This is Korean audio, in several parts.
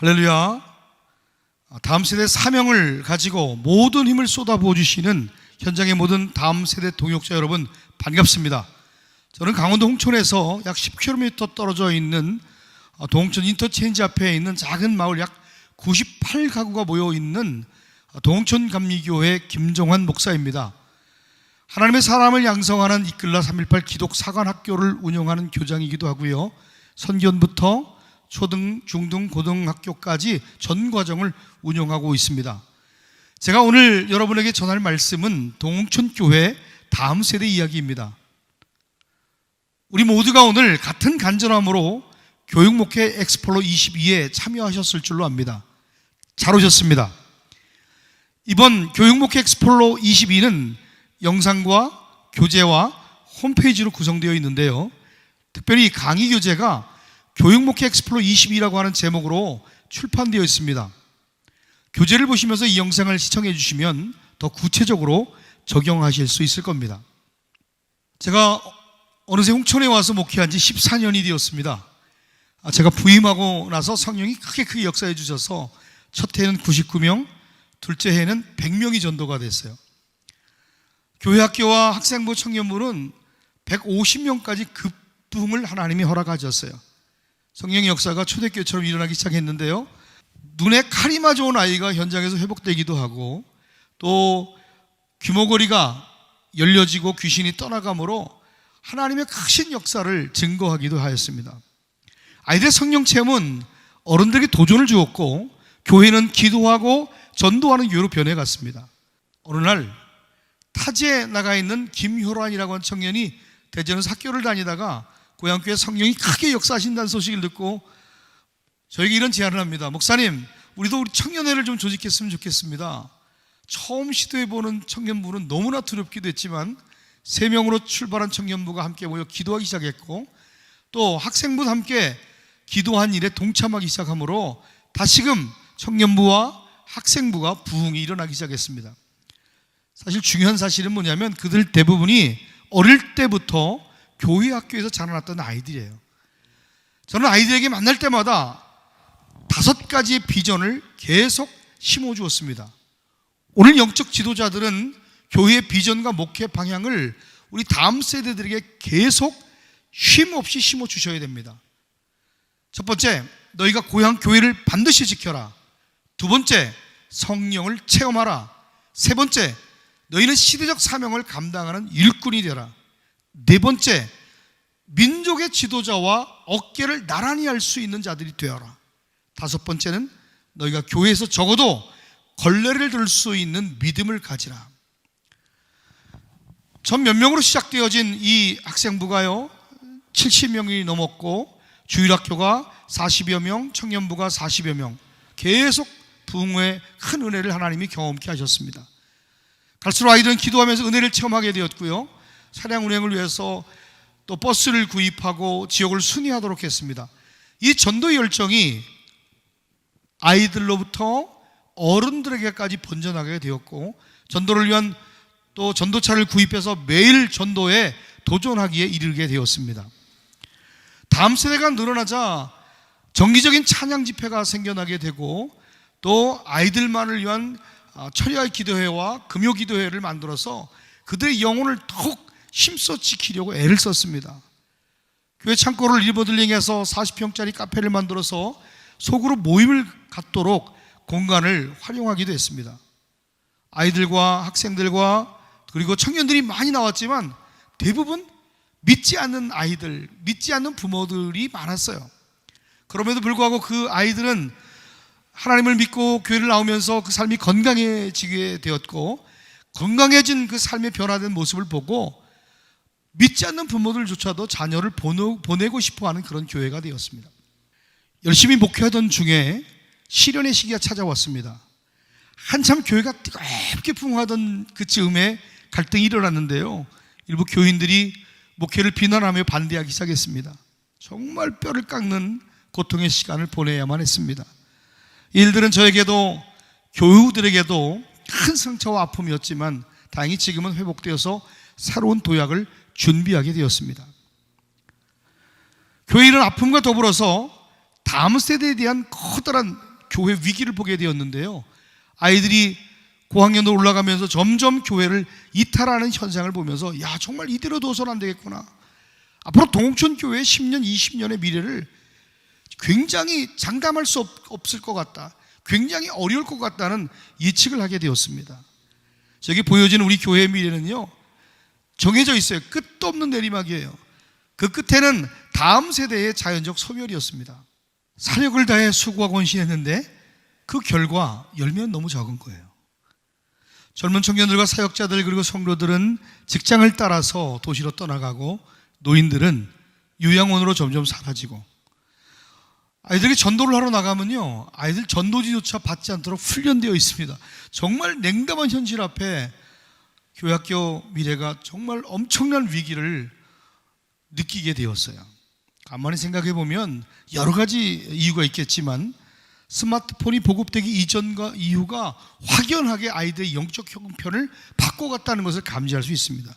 할렐루야. 다음 세대 사명을 가지고 모든 힘을 쏟아부어 주시는 현장의 모든 다음 세대 동역자 여러분 반갑습니다. 저는 강원도 홍천에서 약 10km 떨어져 있는 동천 인터체인지 앞에 있는 작은 마을 약 98가구가 모여 있는 동천 감리교회 김정환 목사입니다. 하나님의 사람을 양성하는 이끌라 318 기독 사관 학교를 운영하는 교장이기도 하고요. 선견부터 초등, 중등, 고등학교까지 전 과정을 운영하고 있습니다. 제가 오늘 여러분에게 전할 말씀은 동천교회 다음 세대 이야기입니다. 우리 모두가 오늘 같은 간절함으로 교육목회 엑스플로 22에 참여하셨을 줄로 압니다. 잘 오셨습니다. 이번 교육목회 엑스플로 22는 영상과 교재와 홈페이지로 구성되어 있는데요. 특별히 강의 교재가 교육목회 엑스플로 22라고 하는 제목으로 출판되어 있습니다. 교재를 보시면서 이 영상을 시청해 주시면 더 구체적으로 적용하실 수 있을 겁니다. 제가 어느새 홍천에 와서 목회한 지 14년이 되었습니다. 아, 제가 부임하고 나서 성령이 크게 크게 역사해 주셔서 첫 해는 99명, 둘째 해는 100명이 전도가 됐어요. 교회 학교와 학생부 청년부는 150명까지 급부흥을 하나님이 허락하셨어요. 성령의 역사가 초대교회처럼 일어나기 시작했는데요. 눈에 칼이 맞아온 아이가 현장에서 회복되기도 하고 또 규모거리가 열려지고 귀신이 떠나가므로 하나님의 크신 역사를 증거하기도 하였습니다. 아이들의 성령 체험은 어른들에게 도전을 주었고 교회는 기도하고 전도하는 교회로 변해갔습니다. 어느 날 타지에 나가 있는 김효란이라고 하는 청년이 대전에서 학교를 다니다가 고향교회 성령이 크게 역사하신다는 소식을 듣고 저에게 이런 제안을 합니다. 목사님, 우리도 우리 청년회를 좀 조직했으면 좋겠습니다. 처음 시도해보는 청년부는 너무나 두렵기도 했지만 세 명으로 출발한 청년부가 함께 모여 기도하기 시작했고 또 학생부 함께 기도한 일에 동참하기 시작하므로 다시금 청년부와 학생부가 부흥이 일어나기 시작했습니다. 사실 중요한 사실은 뭐냐면 그들 대부분이 어릴 때부터 교회 학교에서 자라났던 아이들이에요. 저는 아이들에게 만날 때마다 다섯 가지의 비전을 계속 심어 주었습니다. 오늘 영적 지도자들은 교회의 비전과 목회 방향을 우리 다음 세대들에게 계속 쉼 없이 심어 주셔야 됩니다. 첫 번째, 너희가 고향 교회를 반드시 지켜라. 두 번째, 성령을 체험하라. 세 번째, 너희는 시대적 사명을 감당하는 일꾼이 되라. 네 번째, 민족의 지도자와 어깨를 나란히 할 수 있는 자들이 되어라. 다섯 번째는 너희가 교회에서 적어도 걸레를 들 수 있는 믿음을 가지라. 전 몇 명으로 시작되어진 이 학생부가요, 70명이 넘었고, 주일학교가 40여 명, 청년부가 40여 명, 계속 부흥의 큰 은혜를 하나님이 경험케 하셨습니다. 갈수록 아이들은 기도하면서 은혜를 체험하게 되었고요. 차량 운행을 위해서 또 버스를 구입하고 지역을 순회하도록 했습니다. 이 전도 열정이 아이들로부터 어른들에게까지 번져나가게 되었고 전도를 위한 또 전도차를 구입해서 매일 전도에 도전하기에 이르게 되었습니다. 다음 세대가 늘어나자 정기적인 찬양 집회가 생겨나게 되고 또 아이들만을 위한 아, 철야의 기도회와 금요 기도회를 만들어서 그들의 영혼을 더욱 힘써 지키려고 애를 썼습니다. 교회 창고를 리버들링해서 40평짜리 카페를 만들어서 속으로 모임을 갖도록 공간을 활용하기도 했습니다. 아이들과 학생들과 그리고 청년들이 많이 나왔지만 대부분 믿지 않는 아이들, 믿지 않는 부모들이 많았어요. 그럼에도 불구하고 그 아이들은 하나님을 믿고 교회를 나오면서 그 삶이 건강해지게 되었고 건강해진 그 삶의 변화된 모습을 보고 믿지 않는 부모들조차도 자녀를 보내- 보내고 싶어 하는 그런 교회가 되었습니다. 열심히 목회하던 중에 시련의 시기가 찾아왔습니다. 한참 교회가 뜨겁게 풍하던 그 즈음에 갈등이 일어났는데요. 일부 교인들이 목회를 비난하며 반대하기 시작했습니다. 정말 뼈를 깎는 고통의 시간을 보내야만 했습니다. 이 일들은 저에게도 교우들에게도 큰 상처와 아픔이었지만 다행히 지금은 회복되어서 새로운 도약을 준비하게 되었습니다. 교회는 아픔과 더불어서 다음 세대에 대한 커다란 교회 위기를 보게 되었는데요. 아이들이 고학년으로 올라가면서 점점 교회를 이탈하는 현상을 보면서 야 정말 이대로 둬서는 안 되겠구나. 앞으로 동천 교회의 10년, 20년의 미래를 굉장히 장담할 수 없, 없을 것 같다. 굉장히 어려울 것 같다는 예측을 하게 되었습니다. 저기 보여지는 우리 교회의 미래는요, 정해져 있어요. 끝도 없는 내리막이에요. 그 끝에는 다음 세대의 자연적 소멸이었습니다. 사력을 다해 수고하고 헌신했는데 그 결과 열매는 너무 적은 거예요. 젊은 청년들과 사역자들 그리고 성도들은 직장을 따라서 도시로 떠나가고 노인들은 요양원으로 점점 사라지고 아이들이 전도를 하러 나가면요 아이들 전도지조차 받지 않도록 훈련되어 있습니다. 정말 냉담한 현실 앞에 교학교 미래가 정말 엄청난 위기를 느끼게 되었어요. 가만히 생각해 보면 여러 가지 이유가 있겠지만 스마트폰이 보급되기 이전과 이후가 확연하게 아이들의 영적 형편을 바꿔갔다는 것을 감지할 수 있습니다.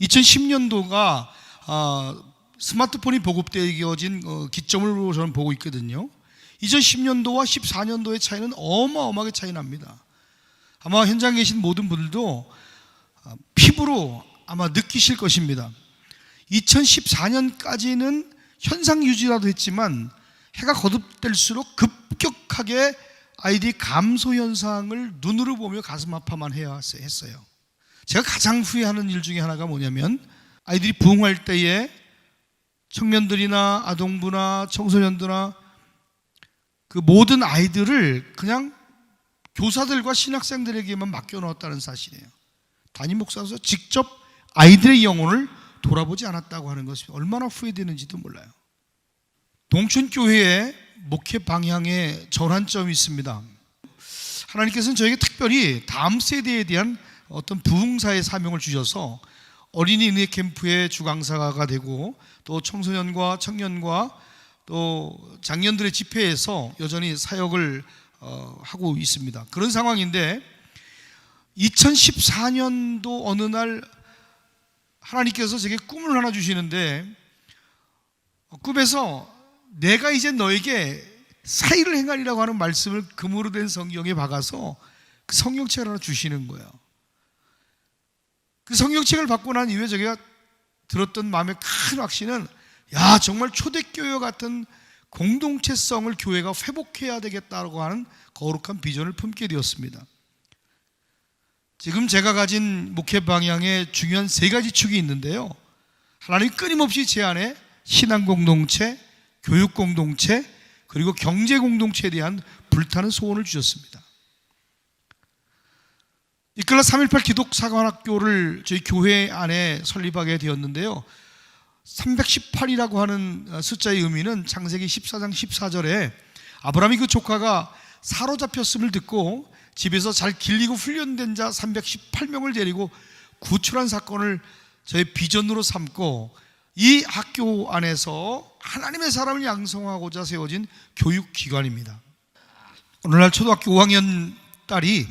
2010년도가 아, 스마트폰이 보급되어진 어, 기점으로 저는 보고 있거든요. 2010년도와 14년도의 차이는 어마어마하게 차이 납니다. 아마 현장에 계신 모든 분들도 아, 피부로 아마 느끼실 것입니다. 2014년까지는 현상 유지라도 했지만 해가 거듭될수록 급격하게 아이들이 감소 현상을 눈으로 보며 가슴 아파만 해야 했어요. 제가 가장 후회하는 일 중에 하나가 뭐냐면 아이들이 부흥할 때에 청년들이나 아동부나 청소년들나 그 모든 아이들을 그냥 교사들과 신학생들에게만 맡겨놓았다는 사실이에요. 담임 목사로서 직접 아이들의 영혼을 돌아보지 않았다고 하는 것이 얼마나 후회되는지도 몰라요. 동춘교회의 목회 방향의 전환점이 있습니다. 하나님께서는 저에게 특별히 다음 세대에 대한 어떤 부흥사의 사명을 주셔서 어린이 은혜 캠프의 주강사가 되고 또 청소년과 청년과 또 장년들의 집회에서 여전히 사역을 어, 하고 있습니다. 그런 상황인데 2014년도 어느 날 하나님께서 제게 꿈을 하나 주시는데 꿈에서 내가 이제 너에게 사의를 행하리라고 하는 말씀을 금으로 된 성경에 박아서 그 성경책을 하나 주시는 거예요. 그 성경책을 받고 난 이후에 제가 들었던 마음의 큰 확신은 야 정말 초대교회 같은 공동체성을 교회가 회복해야 되겠다고 하는 거룩한 비전을 품게 되었습니다. 지금 제가 가진 목회 방향에 중요한 세 가지 축이 있는데요. 하나님 끊임없이 제 안에 신앙 공동체, 교육 공동체, 그리고 경제 공동체에 대한 불타는 소원을 주셨습니다. 이끌라 318 기독사관학교를 저희 교회 안에 설립하게 되었는데요. 318이라고 하는 숫자의 의미는 창세기 14장 14절에 아브라함이 그 조카가 사로잡혔음을 듣고 집에서 잘 길리고 훈련된 자 318명을 데리고 구출한 사건을 저의 비전으로 삼고 이 학교 안에서 하나님의 사람을 양성하고자 세워진 교육기관입니다. 오늘날 초등학교 5학년 딸이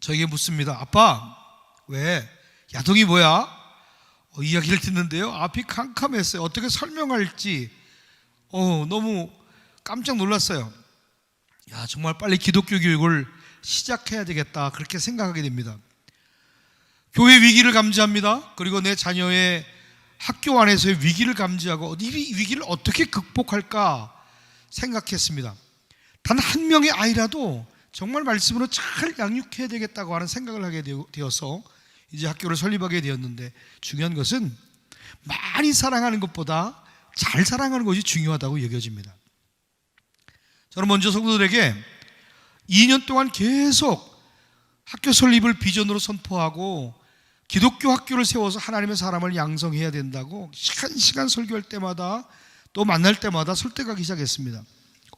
저에게 묻습니다. 아빠, 왜? 야동이 뭐야? 어, 이야기를 듣는데요. 앞이 캄캄했어요. 어떻게 설명할지 어, 너무 깜짝 놀랐어요. 야, 정말 빨리 기독교 교육을 시작해야 되겠다. 그렇게 생각하게 됩니다. 교회 위기를 감지합니다. 그리고 내 자녀의 학교 안에서의 위기를 감지하고 이 위기를 어떻게 극복할까 생각했습니다. 단 한 명의 아이라도 정말 말씀으로 잘 양육해야 되겠다고 하는 생각을 하게 되어서 이제 학교를 설립하게 되었는데 중요한 것은 많이 사랑하는 것보다 잘 사랑하는 것이 중요하다고 여겨집니다. 저는 먼저 성도들에게 2년 동안 계속 학교 설립을 비전으로 선포하고 기독교 학교를 세워서 하나님의 사람을 양성해야 된다고 시간 시간 설교할 때마다 또 만날 때마다 설득하기 시작했습니다.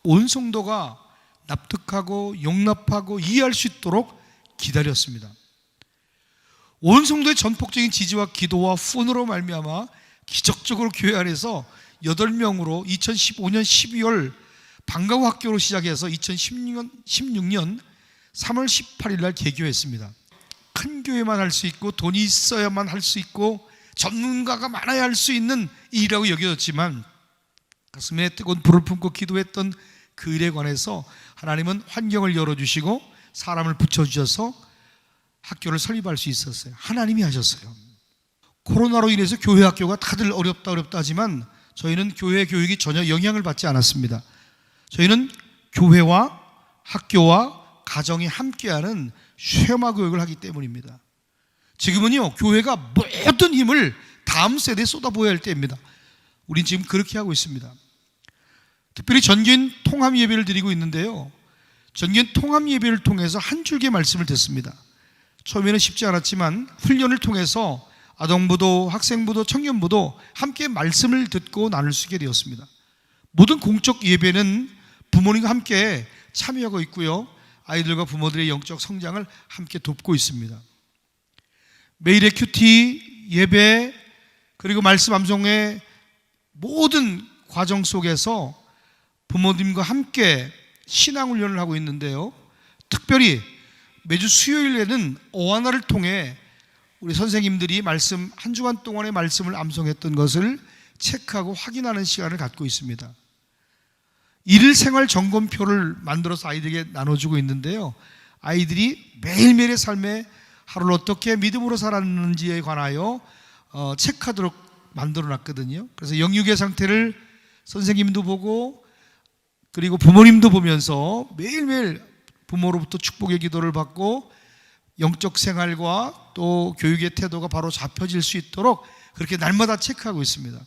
온 성도가 납득하고 용납하고 이해할 수 있도록 기다렸습니다. 온 성도의 전폭적인 지지와 기도와 후원으로 말미암아 기적적으로 교회 안에서 8명으로 2015년 12월 방과후 학교로 시작해서 2016년 16년 3월 18일 날 개교했습니다. 큰 교회만 할 수 있고 돈이 있어야만 할 수 있고 전문가가 많아야 할 수 있는 일이라고 여겨졌지만 가슴에 뜨거운 불을 품고 기도했던 그 일에 관해서 하나님은 환경을 열어주시고 사람을 붙여주셔서 학교를 설립할 수 있었어요. 하나님이 하셨어요. 코로나로 인해서 교회 학교가 다들 어렵다 어렵다 하지만 저희는 교회 교육이 전혀 영향을 받지 않았습니다. 저희는 교회와 학교와 가정이 함께하는 쉐마 교육을 하기 때문입니다. 지금은요 교회가 모든 힘을 다음 세대에 쏟아부어야 할 때입니다. 우린 지금 그렇게 하고 있습니다. 특별히 전교인 통합 예배를 드리고 있는데요. 전교인 통합 예배를 통해서 한 줄기의 말씀을 듣습니다. 처음에는 쉽지 않았지만 훈련을 통해서 아동부도 학생부도 청년부도 함께 말씀을 듣고 나눌 수 있게 되었습니다. 모든 공적 예배는 부모님과 함께 참여하고 있고요. 아이들과 부모들의 영적 성장을 함께 돕고 있습니다. 매일의 큐티 예배 그리고 말씀 암송의 모든 과정 속에서 부모님과 함께 신앙 훈련을 하고 있는데요. 특별히 매주 수요일에는 오하나를 통해 우리 선생님들이 말씀 한 주간 동안의 말씀을 암송했던 것을 체크하고 확인하는 시간을 갖고 있습니다. 일일 생활 점검표를 만들어서 아이들에게 나눠주고 있는데요. 아이들이 매일매일의 삶에 하루를 어떻게 믿음으로 살았는지에 관하여 어, 체크하도록 만들어 놨거든요. 그래서 영육의 상태를 선생님도 보고 그리고 부모님도 보면서 매일매일 부모로부터 축복의 기도를 받고 영적 생활과 또 교육의 태도가 바로 잡혀질 수 있도록 그렇게 날마다 체크하고 있습니다.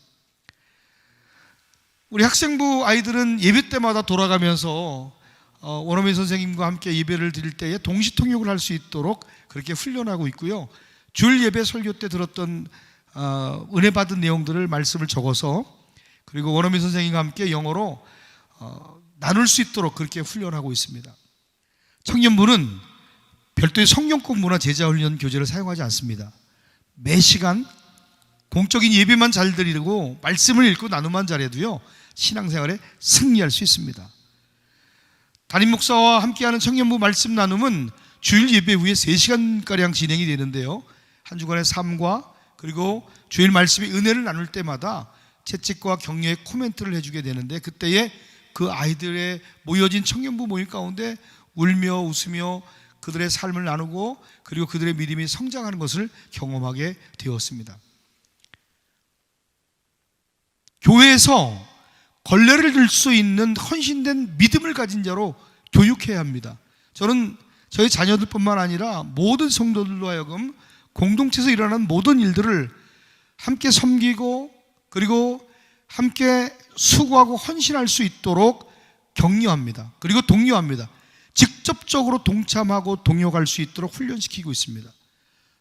우리 학생부 아이들은 예배 때마다 돌아가면서 어, 원어민 선생님과 함께 예배를 드릴 때에 동시 통역을 할 수 있도록 그렇게 훈련하고 있고요. 줄 예배 설교 때 들었던 어, 은혜 받은 내용들을 말씀을 적어서 그리고 원어민 선생님과 함께 영어로 어, 나눌 수 있도록 그렇게 훈련하고 있습니다. 청년부는 별도의 성경 공부나 제자 훈련 교재를 사용하지 않습니다. 매 시간 공적인 예배만 잘 드리고 말씀을 읽고 나누만 잘해도요 신앙생활에 승리할 수 있습니다. 담임 목사와 함께하는 청년부 말씀 나눔은 주일 예배 후에 3시간가량 진행이 되는데요. 한 주간의 삶과 그리고 주일 말씀의 은혜를 나눌 때마다 채찍과 격려의 코멘트를 해주게 되는데 그때에 그 아이들의 모여진 청년부 모임 가운데 울며 웃으며 그들의 삶을 나누고 그리고 그들의 믿음이 성장하는 것을 경험하게 되었습니다. 교회에서 걸레를 들 수 있는 헌신된 믿음을 가진 자로 교육해야 합니다. 저는 저희 자녀들뿐만 아니라 모든 성도들로 하여금 공동체에서 일어나는 모든 일들을 함께 섬기고 그리고 함께 수고하고 헌신할 수 있도록 격려합니다. 그리고 독려합니다. 직접적으로 동참하고 동역할 수 있도록 훈련시키고 있습니다.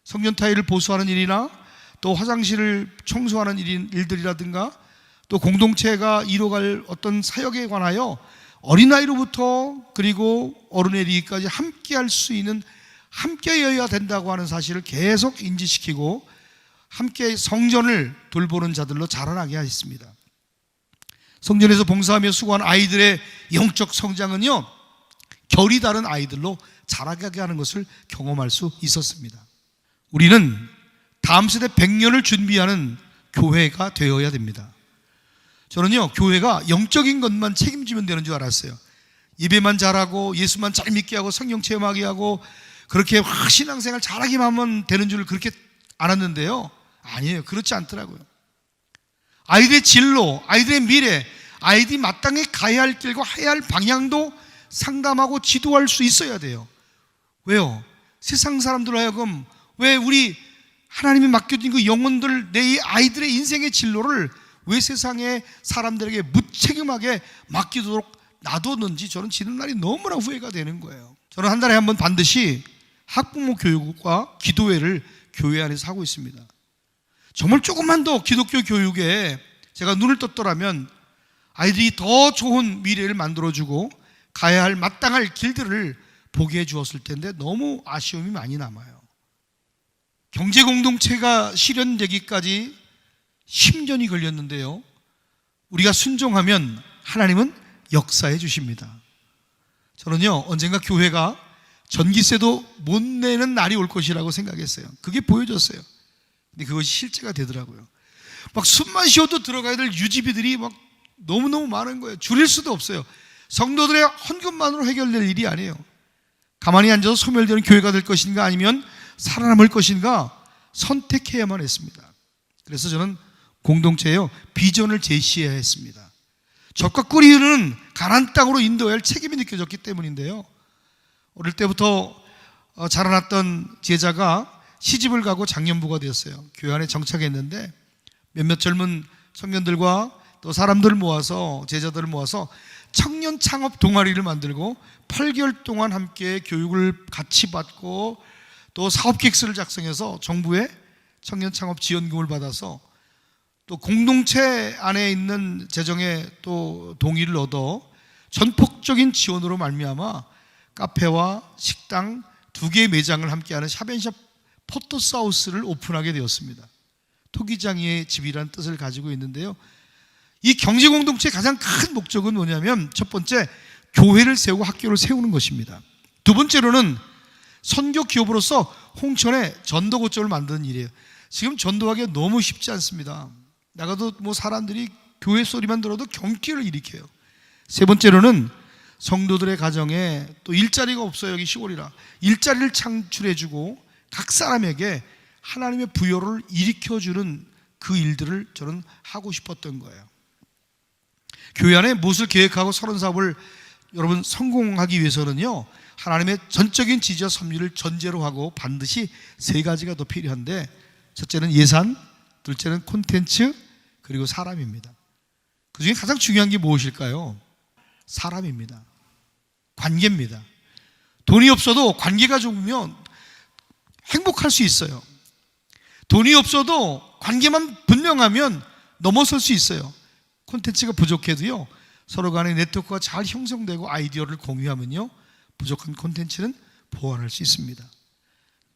성년 타일을 보수하는 일이나 또 화장실을 청소하는 일들이라든가 또 공동체가 이뤄갈 어떤 사역에 관하여 어린아이로부터 그리고 어른에 이르기까지 함께 할 수 있는 함께여야 된다고 하는 사실을 계속 인지시키고 함께 성전을 돌보는 자들로 자라나게 하였습니다. 성전에서 봉사하며 수고한 아이들의 영적 성장은요, 결이 다른 아이들로 자라게 하는 것을 경험할 수 있었습니다. 우리는 다음 세대 100년을 준비하는 교회가 되어야 됩니다. 저는요, 교회가 영적인 것만 책임지면 되는 줄 알았어요. 예배만 잘하고 예수만 잘 믿게 하고 성경 체험하게 하고 그렇게 신앙생활 잘하기만 하면 되는 줄 그렇게 알았는데요. 아니에요. 그렇지 않더라고요. 아이들의 진로, 아이들의 미래, 아이들이 마땅히 가야 할 길과 해야 할 방향도 상담하고 지도할 수 있어야 돼요. 왜요? 세상 사람들 하여금 왜 우리 하나님이 맡겨진 그 영혼들 내 아이들의 인생의 진로를 왜 세상의 사람들에게 무책임하게 맡기도록 놔뒀는지 저는 지는 날이 너무나 후회가 되는 거예요. 저는 한 달에 한 번 반드시 학부모 교육과 기도회를 교회 안에서 하고 있습니다. 정말 조금만 더 기독교 교육에 제가 눈을 떴더라면 아이들이 더 좋은 미래를 만들어주고 가야 할 마땅할 길들을 보게 해 주었을 텐데 너무 아쉬움이 많이 남아요. 경제 공동체가 실현되기까지 10년이 걸렸는데요. 우리가 순종하면 하나님은 역사해 주십니다. 저는요, 언젠가 교회가 전기세도 못 내는 날이 올 것이라고 생각했어요. 그게 보여졌어요. 근데 그것이 실제가 되더라고요. 막 숨만 쉬어도 들어가야 될 유지비들이 막 너무너무 많은 거예요. 줄일 수도 없어요. 성도들의 헌금만으로 해결될 일이 아니에요. 가만히 앉아서 소멸되는 교회가 될 것인가 아니면 살아남을 것인가 선택해야만 했습니다. 그래서 저는 공동체에요 비전을 제시해야 했습니다. 적과 꿀이는 가난 땅으로 인도해야 할 책임이 느껴졌기 때문인데요. 어릴 때부터 어, 자라났던 제자가 시집을 가고 장년부가 되었어요. 교회 안에 정착했는데 몇몇 젊은 청년들과 또 사람들을 모아서 제자들을 모아서 청년 창업 동아리를 만들고 8개월 동안 함께 교육을 같이 받고 또 사업 계획서를 작성해서 정부의 청년 창업 지원금을 받아서 또 공동체 안에 있는 재정에 또 동의를 얻어 전폭적인 지원으로 말미암아 카페와 식당 두 개의 매장을 함께하는 샤벤샵 포토사우스를 오픈하게 되었습니다. 토기장이의 집이라는 뜻을 가지고 있는데요. 이 경제 공동체의 가장 큰 목적은 뭐냐면 첫 번째 교회를 세우고 학교를 세우는 것입니다. 두 번째로는 선교 기업으로서 홍천에 전도 고점을 만드는 일이에요. 지금 전도하기 너무 쉽지 않습니다. 나가도 뭐 사람들이 교회 소리만 들어도 경기를 일으켜요. 세 번째로는 성도들의 가정에 또 일자리가 없어요. 여기 시골이라. 일자리를 창출해주고 각 사람에게 하나님의 부여를 일으켜주는 그 일들을 저는 하고 싶었던 거예요. 교회 안에 무엇을 계획하고 서른 사업을 여러분 성공하기 위해서는요 하나님의 전적인 지지와 섭리를 전제로 하고 반드시 세 가지가 더 필요한데 첫째는 예산, 둘째는 콘텐츠, 그리고 사람입니다. 그 중에 가장 중요한 게 무엇일까요? 사람입니다. 관계입니다. 돈이 없어도 관계가 좋으면 행복할 수 있어요. 돈이 없어도 관계만 분명하면 넘어설 수 있어요. 콘텐츠가 부족해도요, 서로 간의 네트워크가 잘 형성되고 아이디어를 공유하면요, 부족한 콘텐츠는 보완할 수 있습니다.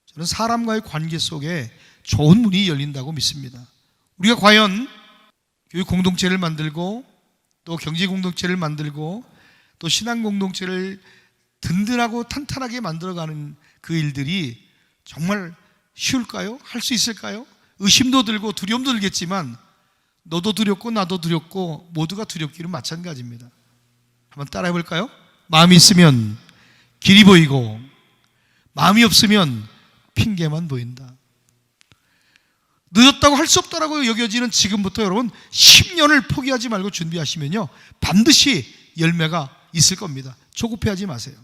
저는 사람과의 관계 속에 좋은 문이 열린다고 믿습니다. 우리가 과연 교육 공동체를 만들고 또 경제 공동체를 만들고 또 신앙 공동체를 든든하고 탄탄하게 만들어가는 그 일들이 정말 쉬울까요? 할 수 있을까요? 의심도 들고 두려움도 들겠지만 너도 두렵고 나도 두렵고 모두가 두렵기는 마찬가지입니다. 한번 따라해 볼까요? 마음이 있으면 길이 보이고 마음이 없으면 핑계만 보인다. 늦었다고 할 수 없다라고 여겨지는 지금부터 여러분 10년을 포기하지 말고 준비하시면요. 반드시 열매가 있을 겁니다. 조급해하지 마세요.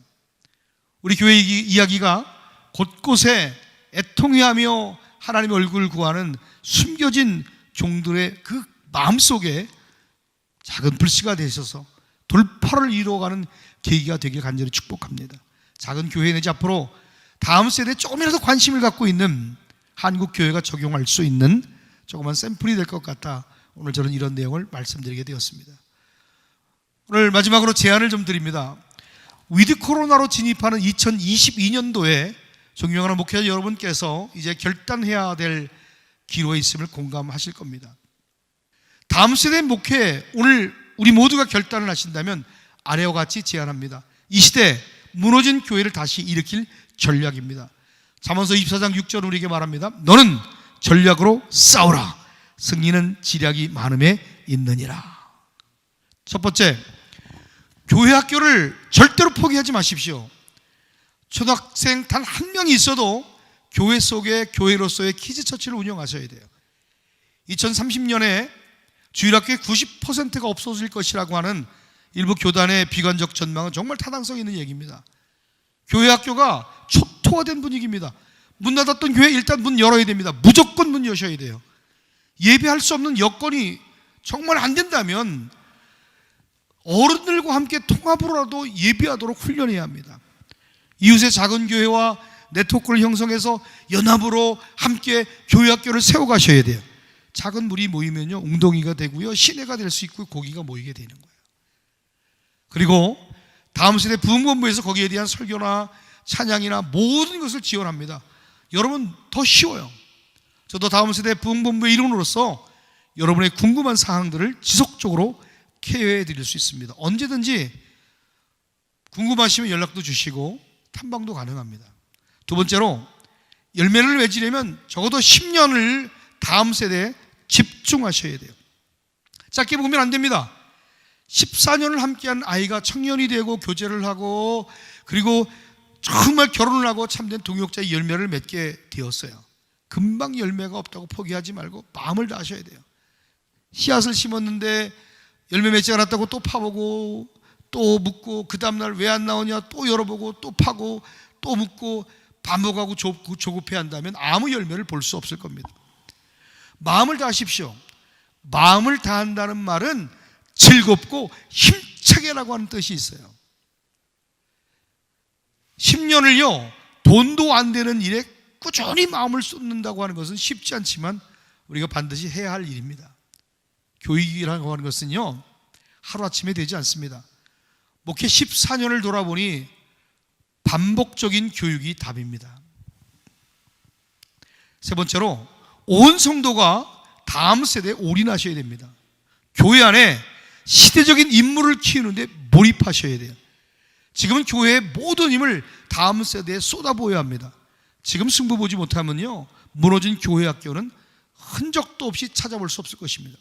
우리 교회 이야기가 곳곳에 애통해하며 하나님의 얼굴을 구하는 숨겨진 종들의 그 마음속에 작은 불씨가 되셔서 돌파를 이루어가는 계기가 되길 간절히 축복합니다. 작은 교회 내지 앞으로 다음 세대에 조금이라도 관심을 갖고 있는 한국 교회가 적용할 수 있는 조그만 샘플이 될 것 같다. 오늘 저는 이런 내용을 말씀드리게 되었습니다. 오늘 마지막으로 제안을 좀 드립니다. 위드 코로나로 진입하는 2022년도에 존경하는 목회자 여러분께서 이제 결단해야 될 기로에 있음을 공감하실 겁니다. 다음 세대 목회 오늘 우리 모두가 결단을 하신다면 아래와 같이 제안합니다. 이 시대 무너진 교회를 다시 일으킬 전략입니다. 잠언서 24장 6절 우리에게 말합니다. 너는 전략으로 싸우라. 승리는 지략이 많음에 있느니라. 첫 번째, 교회 학교를 절대로 포기하지 마십시오. 초등학생 단 한 명이 있어도 교회 속에 교회로서의 키즈처치를 운영하셔야 돼요. 2030년에 주일학교의 90%가 없어질 것이라고 하는 일부 교단의 비관적 전망은 정말 타당성 있는 얘기입니다. 교회 학교가 초토화된 분위기입니다. 문 닫았던 교회 일단 문 열어야 됩니다. 무조건 문 여셔야 돼요. 예배할 수 없는 여건이 정말 안 된다면 어른들과 함께 통합으로라도 예비하도록 훈련해야 합니다. 이웃의 작은 교회와 네트워크를 형성해서 연합으로 함께 교회 학교를 세워 가셔야 돼요. 작은 무리 모이면요 웅덩이가 되고요 시내가 될 수 있고 고기가 모이게 되는 거예요. 그리고 다음 세대 부흥본부에서 거기에 대한 설교나 찬양이나 모든 것을 지원합니다. 여러분 더 쉬워요. 저도 다음 세대 부흥본부의 일원으로서 여러분의 궁금한 사항들을 지속적으로 케어해 드릴 수 있습니다. 언제든지 궁금하시면 연락도 주시고 탐방도 가능합니다. 두 번째로 열매를 맺으려면 적어도 10년을 다음 세대에 집중하셔야 돼요. 짧게 보면 안 됩니다. 14년을 함께한 아이가 청년이 되고 교제를 하고 그리고 정말 결혼을 하고 참된 동역자의 열매를 맺게 되었어요. 금방 열매가 없다고 포기하지 말고 마음을 다하셔야 돼요. 씨앗을 심었는데 열매 맺지 않았다고 또 파보고 또 묻고 그 다음날 왜 안 나오냐 또 열어보고 또 파고 또 묻고 반복하고 조- 조급해 한다면 아무 열매를 볼 수 없을 겁니다. 마음을 다하십시오. 마음을 다한다는 말은 즐겁고 힘차게라고 하는 뜻이 있어요. 10년을요, 돈도 안 되는 일에 꾸준히 마음을 쏟는다고 하는 것은 쉽지 않지만 우리가 반드시 해야 할 일입니다. 교육이라고 하는 것은요, 하루아침에 되지 않습니다. 목회 14년을 돌아보니 반복적인 교육이 답입니다. 세 번째로, 온 성도가 다음 세대에 올인하셔야 됩니다. 교회 안에 시대적인 인물을 키우는데 몰입하셔야 돼요. 지금은 교회의 모든 힘을 다음 세대에 쏟아부어야 합니다. 지금 승부 보지 못하면요, 무너진 교회 학교는 흔적도 없이 찾아볼 수 없을 것입니다.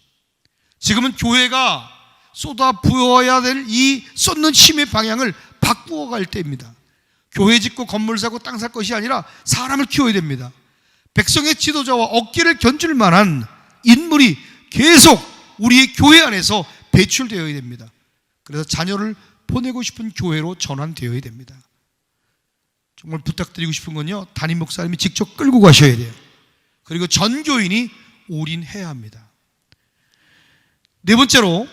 지금은 교회가 쏟아부어야 될 이 쏟는 힘의 방향을 바꾸어 갈 때입니다. 교회 짓고 건물 사고 땅 살 것이 아니라 사람을 키워야 됩니다. 백성의 지도자와 어깨를 견줄 만한 인물이 계속 우리의 교회 안에서 배출되어야 됩니다. 그래서 자녀를 보내고 싶은 교회로 전환되어야 됩니다. 정말 부탁드리고 싶은 건요, 담임 목사님이 직접 끌고 가셔야 돼요. 그리고 전 교인이 올인해야 합니다. 네 번째로,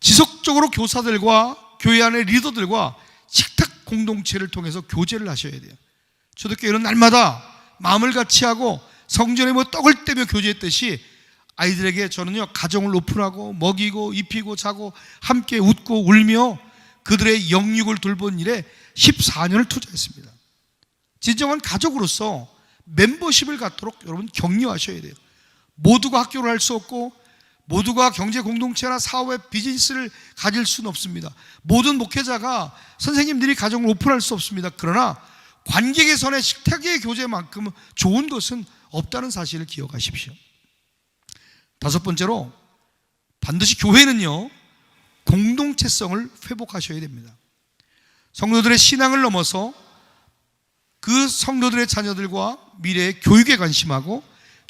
지속적으로 교사들과 교회 안의 리더들과 식탁 공동체를 통해서 교제를 하셔야 돼요. 초대교회는 날마다 마음을 같이 하고 성전에 뭐 떡을 떼며 교제했듯이 아이들에게 저는요 가정을 오픈하고 먹이고 입히고 자고 함께 웃고 울며 그들의 영육을 돌본 일에 14년을 투자했습니다. 진정한 가족으로서 멤버십을 갖도록 여러분 격려하셔야 돼요. 모두가 학교를 할 수 없고 모두가 경제 공동체나 사회 비즈니스를 가질 수는 없습니다. 모든 목회자가 선생님들이 가정을 오픈할 수 없습니다. 그러나 관계 개선의 식탁의 교제만큼 좋은 것은 없다는 사실을 기억하십시오. 다섯 번째로 반드시 교회는요 공동체성을 회복하셔야 됩니다. 성도들의 신앙을 넘어서 그 성도들의 자녀들과 미래의 교육에 관심하고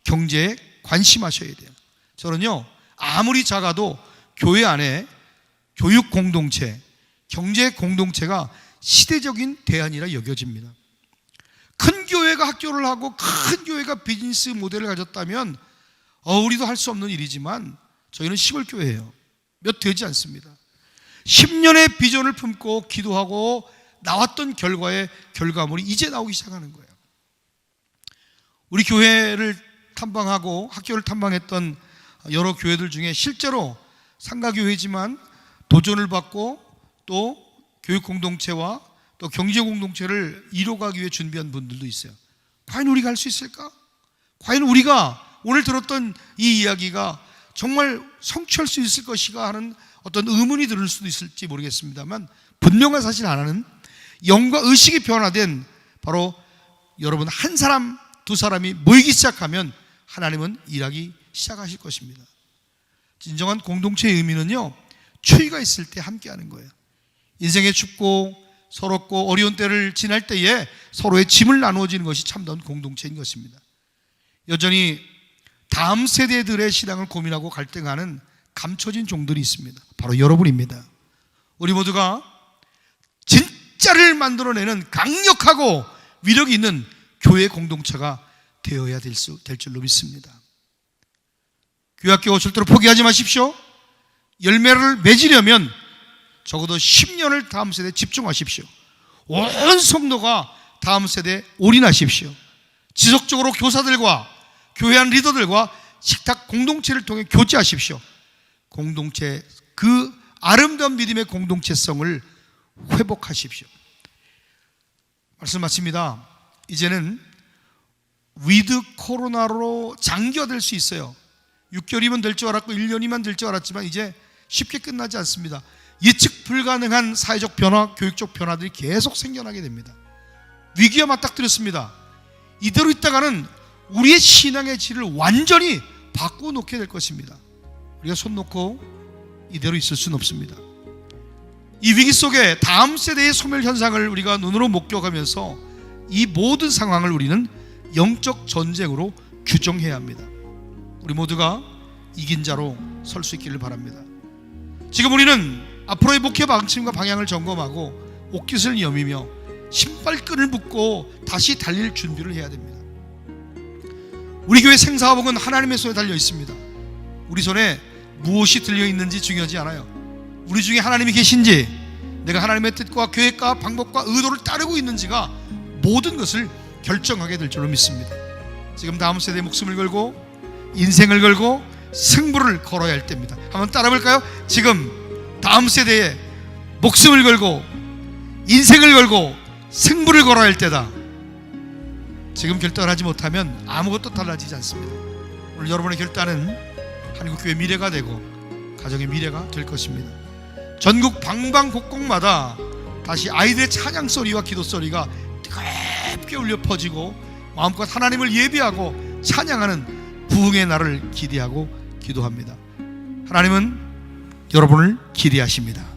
경제에 관심하셔야 돼요. 저는요 아무리 작아도 교회 안에 교육 공동체, 경제 공동체가 시대적인 대안이라 여겨집니다. 큰 교회가 학교를 하고 큰 교회가 비즈니스 모델을 가졌다면 어, 우리도 할 수 없는 일이지만 저희는 시골 교회예요. 몇 되지 않습니다. 10년의 비전을 품고 기도하고 나왔던 결과의 결과물이 이제 나오기 시작하는 거예요. 우리 교회를 탐방하고 학교를 탐방했던 여러 교회들 중에 실제로 상가교회지만 도전을 받고 또 교육 공동체와 또 경제 공동체를 이뤄가기 위해 준비한 분들도 있어요. 과연 우리가 할 수 있을까? 과연 우리가 오늘 들었던 이 이야기가 정말 성취할 수 있을 것이가 하는 어떤 의문이 들을 수도 있을지 모르겠습니다만 분명한 사실 하나는 영과 의식이 변화된 바로 여러분 한 사람 두 사람이 모이기 시작하면 하나님은 일하기 시작하실 것입니다. 진정한 공동체의 의미는요 추위가 있을 때 함께하는 거예요. 인생의 춥고 서럽고 어려운 때를 지날 때에 서로의 짐을 나누어지는 것이 참다운 공동체인 것입니다. 여전히 다음 세대들의 신앙을 고민하고 갈등하는 감춰진 종들이 있습니다. 바로 여러분입니다. 우리 모두가 진짜를 만들어내는 강력하고 위력 있는 교회 공동체가 되어야 될, 수, 될 줄로 믿습니다. 교회 학교 절대로 포기하지 마십시오. 열매를 맺으려면 적어도 10년을 다음 세대에 집중하십시오. 온 성도가 다음 세대에 올인하십시오. 지속적으로 교사들과 교회 안 리더들과 식탁 공동체를 통해 교제하십시오. 공동체 그 아름다운 믿음의 공동체성을 회복하십시오. 말씀 마칩니다. 이제는 위드 코로나로 장기화될 수 있어요. 6개월이면 될 줄 알았고 1년이면 될 줄 알았지만 이제 쉽게 끝나지 않습니다. 예측 불가능한 사회적 변화, 교육적 변화들이 계속 생겨나게 됩니다. 위기가 맞닥뜨렸습니다. 이대로 있다가는 우리의 신앙의 질을 완전히 바꾸어 놓게 될 것입니다. 우리가 손 놓고 이대로 있을 수는 없습니다. 이 위기 속에 다음 세대의 소멸 현상을 우리가 눈으로 목격하면서 이 모든 상황을 우리는 영적 전쟁으로 규정해야 합니다. 우리 모두가 이긴 자로 설 수 있기를 바랍니다. 지금 우리는 앞으로의 목회 방침과 방향을 점검하고 옷깃을 여미며 신발끈을 묶고 다시 달릴 준비를 해야 됩니다. 우리 교회 생사화복은 하나님의 손에 달려 있습니다. 우리 손에 무엇이 들려 있는지 중요하지 않아요. 우리 중에 하나님이 계신지, 내가 하나님의 뜻과 계획과 방법과 의도를 따르고 있는지가 모든 것을 결정하게 될 줄로 믿습니다. 지금 다음 세대의 목숨을 걸고 인생을 걸고 승부를 걸어야 할 때입니다. 한번 따라 볼까요? 지금 다음 세대의 목숨을 걸고 인생을 걸고 승부를 걸어야 할 때다. 지금 결단을 하지 못하면 아무것도 달라지지 않습니다. 오늘 여러분의 결단은 한국교회 미래가 되고 가정의 미래가 될 것입니다. 전국 방방곡곡마다 다시 아이들의 찬양 소리와 기도 소리가 뜨겁게 울려 퍼지고 마음껏 하나님을 예배하고 찬양하는 부흥의 날을 기대하고 기도합니다. 하나님은 여러분을 기대하십니다.